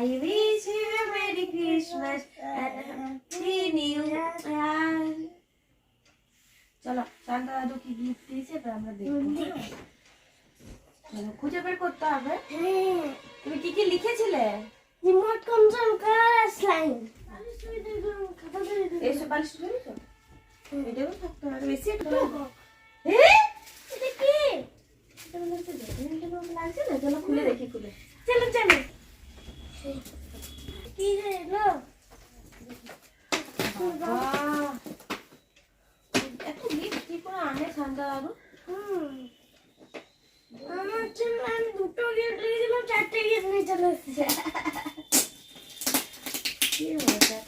I wish you a Merry Christmas and a Happy New Year. চলো Santa দাদু কি gift দিয়েছে এবার আমরা দেখব চলো খুঁজে বের করতে হবে তুমি কি কি লিখেছিলে রিমোট কন্ট্রোল কার স্লাইম এইসব বালিশ তুলেছো এটাও থাকতে হবে বেশি একটু এটা কি এটা মনে হচ্ছে লাগছে না চলো খুলে দেখি খুলে চলো চলো কি রে গিফট কি করে আনে ঠান্ডা আরও আমার জন্য আমি দুটো গিয়ে লিখেছিলাম চারটে গিয়ে চলে এসেছে কি মজা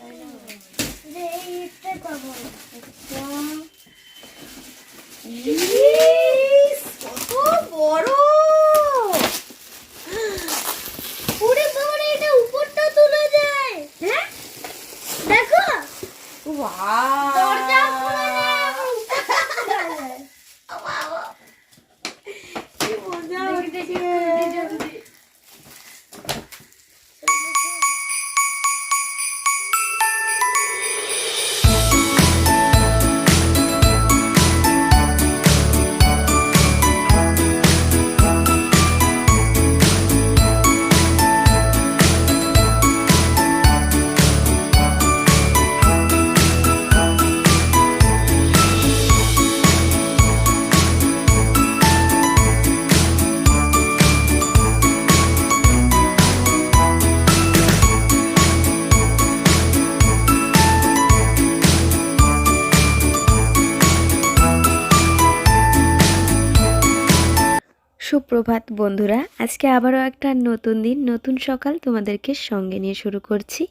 সুপ্রভাত বন্ধুরা, আজকে আবারও একটা নতুন দিন, নতুন সকাল তোমাদেরকে সঙ্গে নিয়ে শুরু করছি।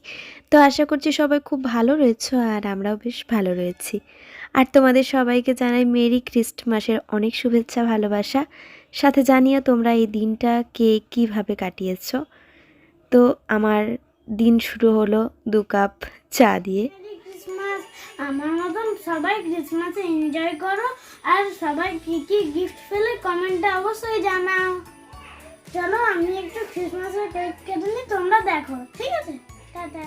তো আশা করছি সবাই খুব ভালো রয়েছো আর আমরাও বেশ ভালো রয়েছি। আর তোমাদের সবাইকে জানাই মেরি ক্রিস্টমাসের অনেক শুভেচ্ছা, ভালোবাসা। সাথে জানিও তোমরা এই দিনটা কে কীভাবে কাটিয়েছো। তো আমার দিন শুরু হলো দু কাপ চা দিয়ে। ক্রিসমাস আমার মতন সবাই ক্রিসমাসে এনজয় করো। আর সবাই কি কি গিফট পেলে কমেন্টে অবশ্যই জানাও। চলো, আমি একটু ক্রিসমাসের কেক কেটে নিই, তোমরা দেখো, ঠিক আছে? টাটা।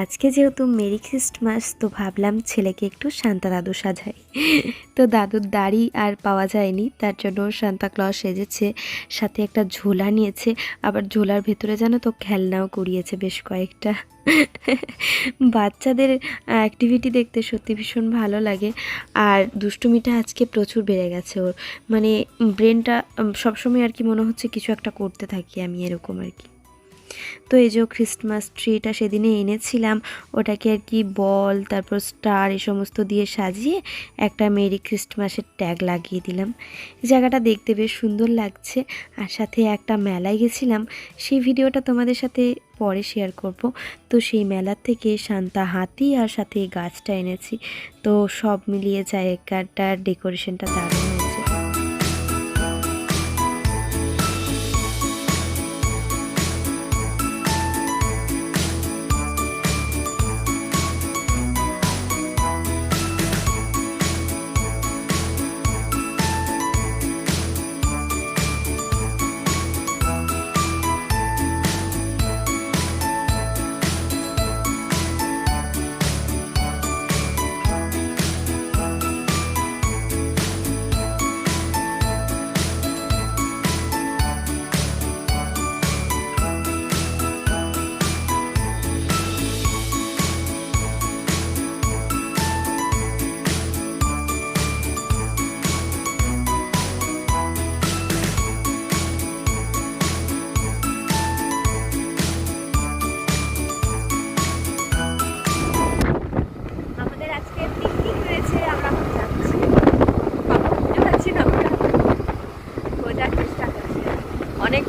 আজকে যেহেতু মেরি খ্রিস্টমাস তো ভাবলাম ছেলেকে একটু শান্তা দাদু সাজাই। তো দাদুর দাড়ি আর পাওয়া যায়নি, তার জন্য সান্তা ক্লজ সেজেছে, সাথে একটা ঝোলা নিয়েছে, আবার ঝোলার ভেতরে যেন তো খেলনাও করিয়েছে বেশ কয়েকটা। বাচ্চাদের অ্যাক্টিভিটি দেখতে সত্যি ভীষণ ভালো লাগে, আর দুষ্টুমিটা আজকে প্রচুর বেড়ে গেছে ওর। মানে ব্রেনটা সবসময় আর কি মনে হচ্ছে কিছু একটা করতে থাকি আমি এরকম আর কি। তো এই যে ক্রিসমাস ট্রিটা সেদিনে এনেছিলাম, ওটাকে আর কি বল, তারপর স্টার এই সমস্ত দিয়ে সাজিয়ে একটা মেরি ক্রিসমাসের ট্যাগ লাগিয়ে দিলাম। জায়গাটা দেখতে বেশ সুন্দর লাগছে আর সাথে একটা মেলায় গেছিলাম, সেই ভিডিওটা তোমাদের সাথে পরে শেয়ার করব। তো সেই মেলার থেকে শান্তা হাতি আর সাথে গাছটা এনেছি, তো সব মিলিয়ে জায়গাটার ডেকোরেশনটা দারুণ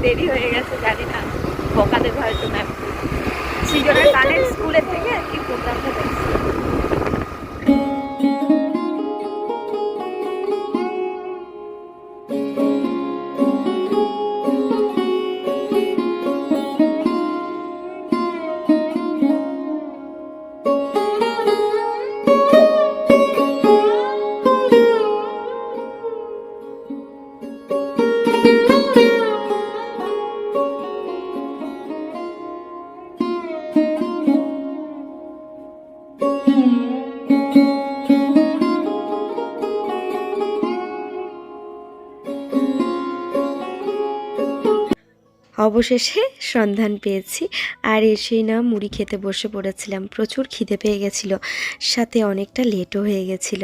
দেরি হয়ে গেছে, জানি না। বোকা দেবে হয়তো ম্যাম। সৃজনের স্কুলের থেকে আর কি প্রোগ্রামটা অবশেষে সন্ধান পেয়েছি। আর এসেই না, মুড়ি খেতে বসে পড়েছিলাম। প্রচুর খিদে পেয়ে গেছিল। সাথে অনেকটা লেটও হয়ে গেছিল।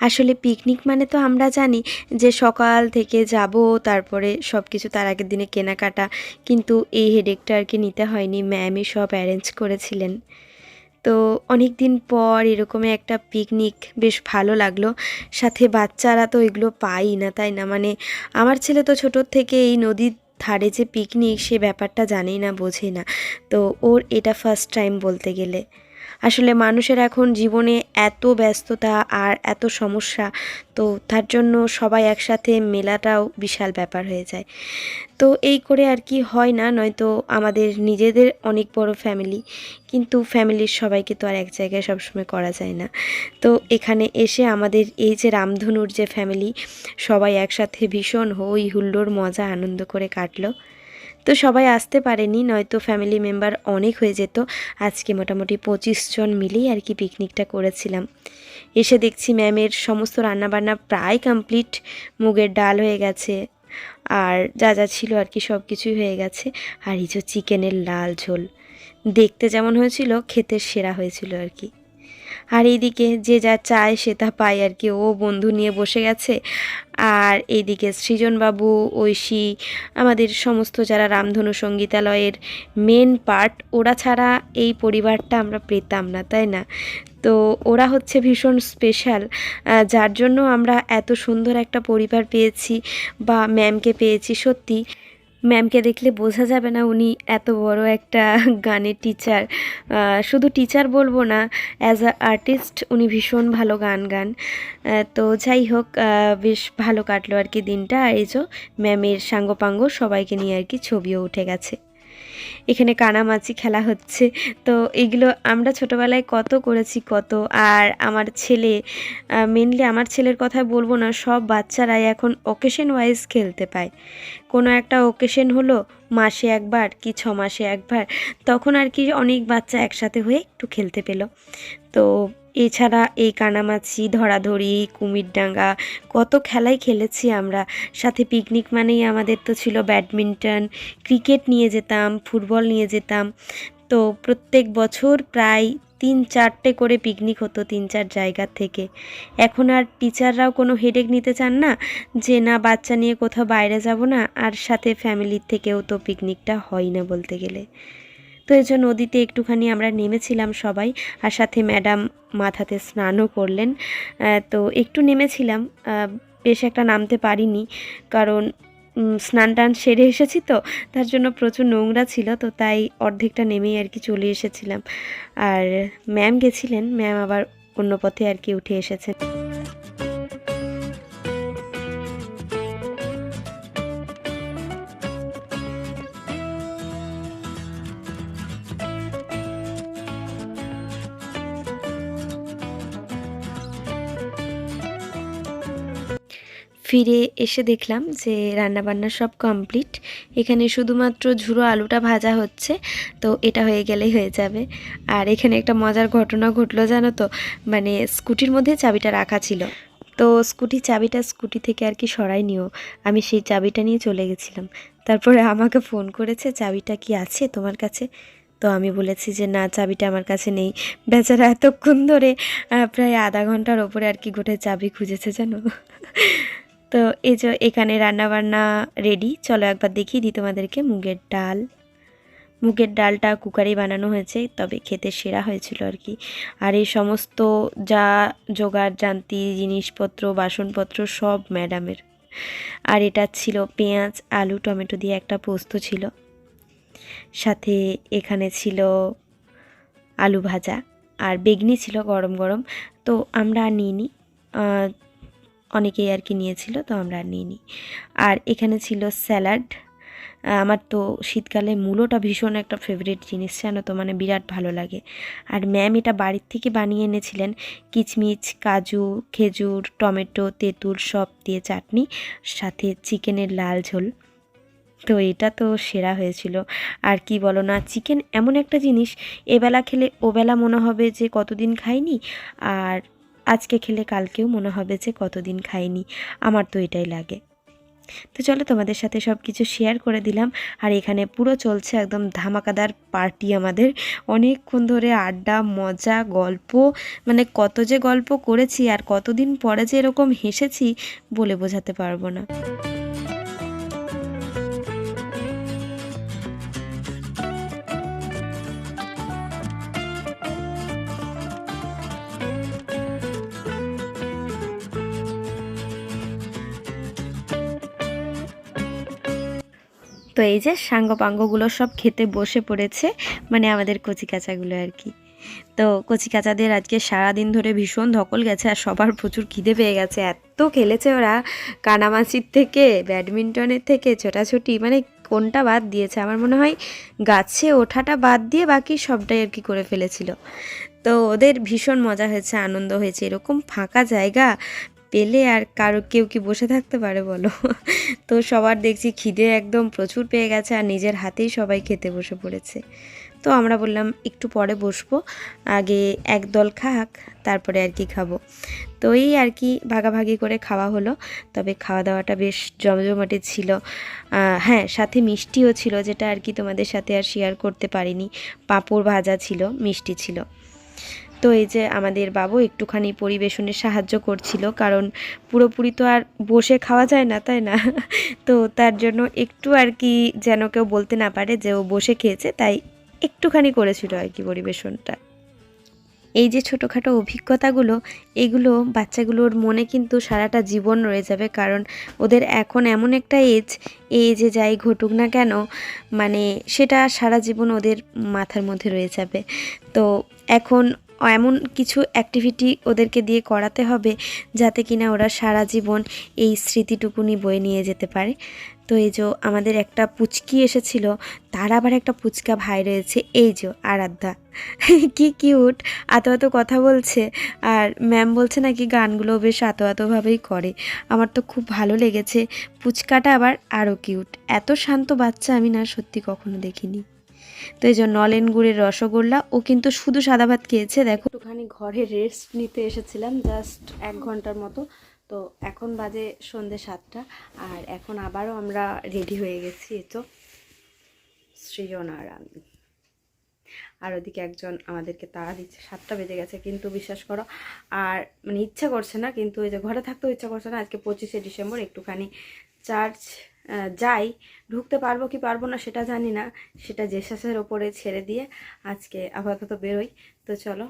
আসলে পিকনিক মানে তো আমরা জানি যে সকাল থেকে যাব, তারপরে সব কিছু তার আগের দিনে কেনাকাটা। কিন্তু এই হেডেকটা আর কি নিতে হয়নি। ম্যামই সব অ্যারেঞ্জ করেছিলেন। তো অনেক দিন পর এরকমই একটা পিকনিক বেশ ভালো লাগল। সাথে বাচ্চারা তো এগুলো পাই না, তাই না? মানে আমার ছেলে তো ছোটোর থেকে এই নদীর ধারে যে পিকনিক সে ব্যাপারটা জানেই না বোঝে না। তো ওর এটা ফার্স্ট টাইম বলতে গেলে। আসলে মানুষের এখন জীবনে এত ব্যস্ততা আর এত সমস্যা, তো তার জন্য সবাই একসাথে মেলাটাও বিশাল ব্যাপার হয়ে যায়। তো এই করে আর কি হয় না, নয়তো আমাদের নিজেদের অনেক বড় ফ্যামিলি কিন্তু ফ্যামিলির সবাইকে তো আর এক জায়গায় সবসময় করা যায় না। তো এখানে এসে আমাদের এই যে রামধনুর যে ফ্যামিলি সবাই একসাথে ভীষণ হই হুল্লোর মজা আনন্দ করে কাটলো। তো সবাই আসতে পারেনি, নয়তো ফ্যামিলি মেম্বার অনেক হয়ে যেত। আজকে মোটামুটি পঁচিশ জন মিলেই আর কি পিকনিকটা করেছিলাম। এসে দেখছি ম্যামের সমস্ত রান্নাবান্না প্রায় কমপ্লিট মুগের ডাল হয়ে গেছে, আর যা যা ছিল আর কি সব কিছুই হয়ে গেছে, আর এই যে চিকেনের লাল ঝোল। দেখতে যেমন হয়েছিল, খেতে সেরা হয়েছিল আর কি। আর এইদিকে যে যা চায় সে তা পায় আর কি। ও বন্ধু নিয়ে বসে গেছে। আর এইদিকে সৃজনবাবু, ঐশী, আমাদের সমস্ত যারা রামধনু সঙ্গীতালয়ের মেন পার্ট ওরা ছাড়া এই পরিবারটা আমরা পেতাম না, তাই না? তো ওরা হচ্ছে ভীষণ স্পেশাল যার জন্য আমরা এত সুন্দর একটা পরিবার পেয়েছি বা ম্যামকে পেয়েছি, সত্যি। ম্যামকে দেখলে বোঝা যাবে না উনি এত বড় একটা গানের টিচার শুধু টিচার বলব না অ্যাজ আ আর্টিস্ট উনি ভীষণ ভালো গান গান। তো যাই হোক বেশ ভালো কাটলো আর কি দিনটা। আর এই যে ম্যামের সাঙ্গপাঙ্গ সবাইকে নিয়ে আর কি ছবিও উঠে গেছে। এখানে কানামাছি খেলা হচ্ছে। তো এগুলো আমরা ছোটোবেলায় কত করেছি কত। আর আমার ছেলে মেনলি আমার ছেলের কথা বলব না, সব বাচ্চারাই এখন ওকেশন ওয়াইজ খেলতে পায়। কোনো একটা ওকেশন হলো মাসে একবার কি ছ মাসে একবার, তখন আর কি অনেক বাচ্চা একসাথে হয়ে একটু খেলতে পেল। তো এছাড়া এই কানামাছি, ধরাধরি, কুমিরডাঙ্গা, কত খেলাই খেলেছি আমরা। সাথে পিকনিক মানেই আমাদের তো ছিল ব্যাডমিন্টন ক্রিকেট নিয়ে যেতাম ফুটবল নিয়ে যেতাম। তো প্রত্যেক বছর প্রায় তিন চারটে করে পিকনিক হতো তিন চার জায়গার থেকে। এখন আর টিচাররাও কোনো হেডেক নিতে চান না, যে না, বাচ্চা নিয়ে কোথাও বাইরে যাব না, আর সাথে ফ্যামিলির থেকেও তো পিকনিকটা হয় না বলতে গেলে। তো এই জন্য নদীতে একটুখানি আমরা নেমেছিলাম সবাই, আর সাথে ম্যাডাম মাথাতে স্নানও করলেন। তো একটু নেমেছিলাম বেশ একটা নামতে পারিনি, কারণ স্নান টান সেরে এসেছি তো, তার জন্য প্রচুর নোংরা ছিল, তো তাই অর্ধেকটা নেমেই আর কি চলে এসেছিলাম। আর ম্যাম গেছিলেন, ম্যাম আবার অন্য পথে আর কি উঠে এসেছেন। ফিরে এসে দেখলাম যে রান্নাবান্না সব কমপ্লিট। এখানে শুধুমাত্র ঝুরো আলুটা ভাজা হচ্ছে, তো এটা হয়ে গেলেই হয়ে যাবে। আর এখানে একটা মজার ঘটনা ঘটলো জানো তো? মানে স্কুটির মধ্যে চাবিটা রাখা ছিল। তো স্কুটির চাবিটা স্কুটি থেকে আর কি সরাই নিও। আমি সেই চাবিটা নিয়ে চলে গেছিলাম। তারপরে আমাকে ফোন করেছে, চাবিটা কি আছে তোমার কাছে? তো আমি বলেছি যে, না, চাবিটা আমার কাছে নেই। বেচারা এতক্ষণ ধরে প্রায় আধা ঘণ্টার ওপরে আর কি গোটে চাবি খুঁজেছে জানো? তো এই যে এখানে রান্নাবান্না রেডি চলো একবার দেখিয়ে দিই তোমাদেরকে মুগের ডাল। মুগের ডালটা কুকারেই বানানো হয়েছে, তবে খেতে সেরা হয়েছিল আর কি। আর এই সমস্ত যা জোগাড় জান্তি, জিনিসপত্র, বাসনপত্র, সব ম্যাডামের। আর এটা ছিল পেঁয়াজ, আলু, টমেটো দিয়ে একটা পোস্ত ছিল। সাথে এখানে ছিল আলু ভাজা। আর বেগনি ছিল গরম গরম। তো আমরা নিইনি। অনেকেই আর কি নিয়েছিল, তো আমরা আর নিইনি। আর এখানে ছিল স্যালাড। আমার তো শীতকালে মূলোটা ভীষণ একটা ফেভারিট জিনিস, জানো তো মানে বিরাট ভালো লাগে। আর ম্যাম এটা বাড়ির থেকে বানিয়ে এনেছিলেন, কিচমিচ, কাজু, খেজুর, টমেটো, তেঁতুল সব দিয়ে চাটনি, সাথে চিকেনের লাল ঝোল। তো এটা তো সেরা হয়েছিল। আর কি বলো না চিকেন এমন একটা জিনিস, এবেলা খেলে ওবেলা মনে হবে যে কতদিন খাইনি। আর আজকে খেলে কালকেও মনে হবে যে কতদিন খাইনি, আমার তো এটাই লাগে। তো চলো তোমাদের সাথে সব কিছু শেয়ার করে দিলাম, আর এখানে পুরো চলছে একদম ধামাকাদার পার্টি আমাদের। অনেকক্ষণ ধরে আড্ডা, মজা, গল্প মানে কত যে গল্প করেছি আর কতদিন পরে যে এরকম হেসেছি বলে বোঝাতে পারব না। তো এই যে সাঙ্গ পাঙ্গগুলো সব খেতে বসে পড়েছে মানে আমাদের কচি কাচাগুলো আর কি। তো কচি কাচাদের আজকে সারাদিন ধরে ভীষণ ধকল গেছে আর সবার প্রচুর খিদে পেয়ে গেছে। এত খেলেছে ওরা কানামাছির থেকে, ব্যাডমিন্টনের থেকে, ছোটাছুটি মানে কোনটা বাদ দিয়েছে? আমার মনে হয় গাছে ওঠাটা বাদ দিয়ে বাকি সবটাই আর কি করে ফেলেছিল। তো ওদের ভীষণ মজা হয়েছে, আনন্দ হয়েছে, এরকম ফাঁকা জায়গা পেলে আর কারও কেউ কি বসে থাকতে পারে বলো? তো সবার দেখছি খিদে একদম প্রচুর পেয়ে গেছে আর নিজের হাতেই সবাই খেতে বসে পড়েছে। তো আমরা বললাম একটু পরে বসবো, আগে এক দল খাক, তারপরে আর কি খাব। তো এই আর কি ভাগাভাগি করে খাওয়া হলো, তবে খাওয়া দাওয়াটা বেশ জমজমাটে ছিল। হ্যাঁ সাথে মিষ্টিও ছিল, যেটা আর কি তোমাদের সাথে আর শেয়ার করতে পারিনি। পাঁপড় ভাজা ছিল, মিষ্টি ছিল। তো এই যে আমাদের বাবু একটুখানি পরিবেশনে সাহায্য করছিল, কারণ পুরোপুরি তো আর বসে খাওয়া যায় না, তাই না? তো তার জন্য একটু আর কি যেন কেউ বলতে না পারে যে ও বসে খেয়েছে, তাই একটুখানি করেছিল আর কি পরিবেশনটা। এই যে ছোটোখাটো অভিজ্ঞতাগুলো, এগুলো বাচ্চাগুলোর মনে কিন্তু সারাটা জীবন রয়ে যাবে, কারণ ওদের এখন এমন একটা এজ এই এজে যাই ঘটুক না কেন মানে সেটা সারা জীবন ওদের মাথার মধ্যে রয়ে যাবে। তো এখন এমন কিছু অ্যাক্টিভিটি ওদেরকে দিয়ে করাতে হবে যাতে কিনা ওরা সারা জীবন এই স্মৃতিটুকুনি বয়ে নিয়ে যেতে পারে। তো এই যে আমাদের একটা পুচকি এসেছিল, তার আবার একটা পুচকা ভাই রয়েছে, এই যে আরাধ্যা। কি কিউট আতো আতো কথা বলছে। আর ম্যাম বলছে নাকি গানগুলো বেশ আতো আতোভাবেই করে। আমার তো খুব ভালো লেগেছে। পুচকাটা আবার আরও কিউট এত শান্ত বাচ্চা আমি না সত্যি কখনো দেখিনি। তো এই যে নলেন গুড়ের রসগোল্লা, ও কিন্তু শুধু সাদা ভাত খেয়েছে, দেখো। একটুখানি ঘরে রেস্ট নিতে এসেছিলাম জাস্ট এক ঘণ্টার মতো। তো এখন বাজে সন্ধে সাতটা, আর এখন আবারও আমরা রেডি হয়ে গেছি এই তো সৃজন আর আমি আর ওদিকে একজন আমাদেরকে তাড়া দিচ্ছে, সাতটা বেজে গেছে, কিন্তু বিশ্বাস করো, আর মানে ইচ্ছা করছে না, কিন্তু ওই যে ঘরে থাকতেও ইচ্ছা করছে না, আজকে পঁচিশে ডিসেম্বর, একটুখানি চার্চ যাই ঢুকতে পারব কি পারব না সেটা জানি না। সেটা জেসাসের ওপরে ছেড়ে দিয়ে আজকে আপাতত বেরোই। তো চলো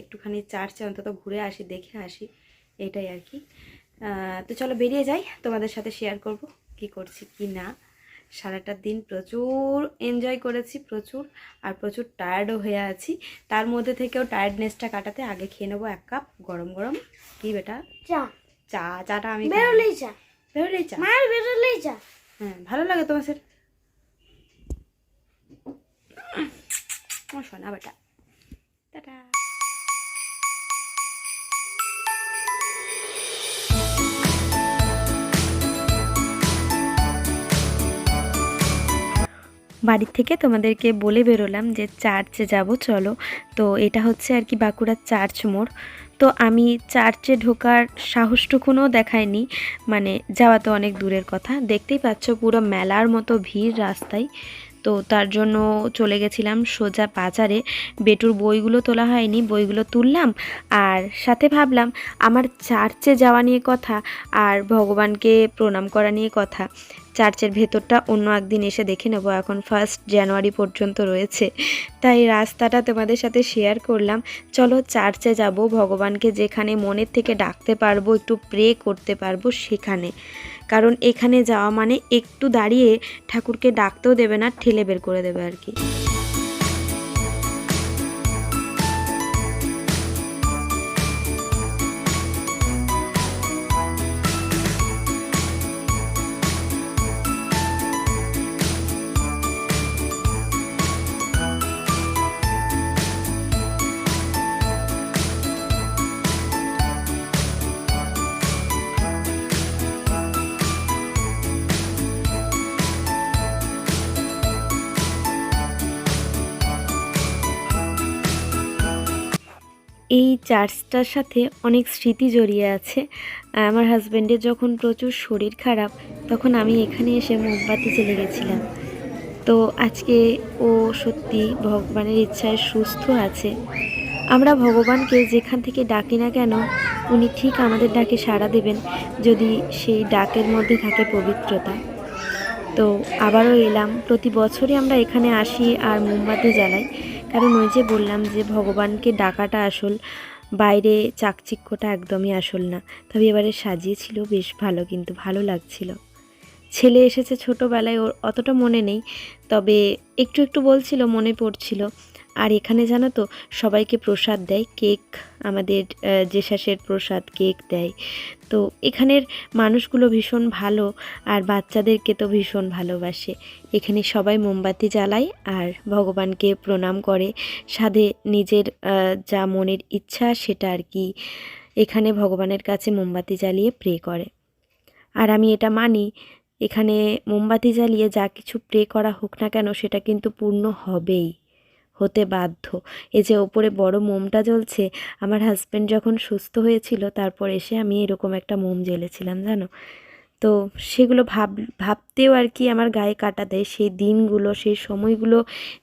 একটুখানি চার্চে অন্তত ঘুরে আসি দেখে আসি। এটাই আর কি। তো চলো বেরিয়ে যাই। তোমাদের সাথে শেয়ার করব কি করছি কি না। সারাটা দিন প্রচুর এনজয় করেছি প্রচুর আর প্রচুর টায়ার্ডও হয়ে আছি। তার মধ্যে থেকেও টায়ার্ডনেসটা কাটাতে আগে খেয়ে নেব এক কাপ গরম গরম। কি বেটা? চা। চা চাটা আমি। বেরোলেই চা। বেরোলেই চা। মায়ের বেরোলেই চা। হ্যাঁ ভালো লাগে তোমার সেটা। আমার বেটা টাটা। বাড়ির থেকে তোমাদেরকে বলে বেরোলাম যে চার্চে যাব চলো। তো এটা হচ্ছে আর কি বাঁকুড়ার চার্চ মোড়। তো আমি চার্চে ঢোকার সাহসটুকুনও দেখায়নি মানে যাওয়া তো অনেক দূরের কথা। দেখতেই পাচ্ছ পুরো মেলার মতো ভিড় রাস্তায়। তো তার জন্য চলে গেছিলাম সোজা বাজারে। বেটুর বইগুলো তোলা হয়নি, বইগুলো তুললাম। আর সাথে ভাবলাম, আমার চার্চে যাওয়া নিয়ে কথা আর ভগবানকে প্রণাম করা নিয়ে কথা। চার্চের ভেতরটা অন্য একদিন এসে দেখে নেব। এখন ফার্স্ট জানুয়ারি পর্যন্ত রয়েছে। তাই রাস্তাটা তোমাদের সাথে শেয়ার করলাম। চলো চার্চে যাব, ভগবানকে যেখানে মনের থেকে ডাকতে পারব, একটু প্রে করতে পারব সেখানে। কারণ এখানে যাওয়া মানে একটু দাঁড়িয়ে ঠাকুরকে ডাকতেও দেবে না, ঠেলে বের করে দেবে আর কি। এই চার্চটার সাথে অনেক স্মৃতি জড়িয়ে আছে। আমার হাজব্যান্ডের যখন প্রচুর শরীর খারাপ, তখন আমি এখানে এসে মোমবাতি চলে গেছিলাম। তো আজকে ও সত্যি ভগবানের ইচ্ছায় সুস্থ আছে। আমরা ভগবানকে যেখান থেকে ডাকি না কেন, উনি ঠিক আমাদের ডাকে সাড়া দেবেন, যদি সেই ডাকের মধ্যে থাকে পবিত্রতা। তো আবারও এলাম। প্রতি বছরই আমরা এখানে আসি আর মোমবাতি জ্বালাই। কারণ ওই যে বললাম যে ভগবানকে ডাকাটা আসল, বাইরে চাকচিক্যটা একদমই আসল না। তবে এবারে সাজিয়েছিল, বেশ ভালো কিন্তু ভালো লাগছিল। ছেলে এসেছে ছোটোবেলায়, ওর অতটা মনে নেই, তবে একটু একটু বলছিল, মনে পড়ছিল। আর এখানে জানো তো, সবাইকে প্রসাদ দেয়, কেক, আমাদের জেসাসের প্রসাদ কেক দেয়। তো এখানের মানুষগুলো ভীষণ ভালো আর বাচ্চাদেরকে তো ভীষণ ভালোবাসে। এখানে সবাই মোমবাতি জ্বালায় আর ভগবানকে প্রণাম করে। সাধে নিজের যা মনের ইচ্ছা সেটা আর কি এখানে ভগবানের কাছে মোমবাতি জ্বালিয়ে প্রে করে। আর আমি এটা মানি, এখানে মোমবাতি জ্বালিয়ে যা কিছু প্রে করা হোক না কেন সেটা কিন্তু পূর্ণ হবেই। হতে বাধ্য। এই যে ওপরে বড় মোমটা জ্বলছে, আমার হাজব্যান্ড যখন সুস্থ হয়েছিল, তারপর এসে আমি এরকম একটা মোম জ্বেলেছিলাম, জানো? তো সেগুলো ভাব, ভাবতেও আর কি আমার গায়ে কাটা দেয়। সেই দিনগুলো, সেই সময়গুলো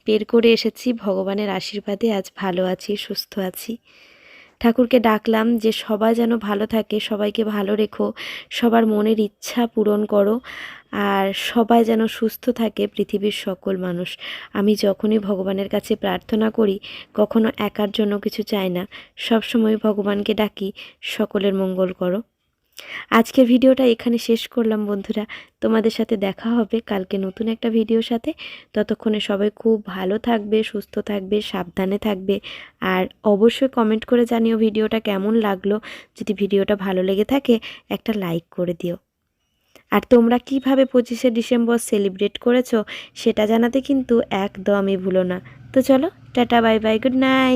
বের করে এসেছি, ভগবানের আশীর্বাদে আজ ভালো আছি, সুস্থ আছি। ঠাকুরকে ডাকলাম যে, সবাই যেন ভালো থাকে, সবাইকে ভালো রেখো, সবার মনের ইচ্ছা পূরণ করো, আর সবাই যেন সুস্থ থাকে পৃথিবীর সকল মানুষ। আমি যখনই ভগবানের কাছে প্রার্থনা করি, কখনো একার জন্য কিছু চাই না। সবসময় ভগবানকে ডাকি, সকলের মঙ্গল করো। আজকের ভিডিওটা এখানে শেষ করলাম, বন্ধুরা। তোমাদের সাথে দেখা হবে কালকে নতুন একটা ভিডিওর সাথে। ততক্ষণে সবাই খুব ভালো থাকবে, সুস্থ থাকবে, সাবধানে থাকবে। আর অবশ্যই কমেন্ট করে জানিও ভিডিওটা কেমন লাগল। যদি ভিডিওটা ভালো লেগে থাকে, একটা লাইক করে দিও। আর তোমরা কীভাবে পঁচিশে ডিসেম্বর সেলিব্রেট করেছ, সেটা জানাতে কিন্তু একদমই ভুলো না। তো চলো, tata bye bye good night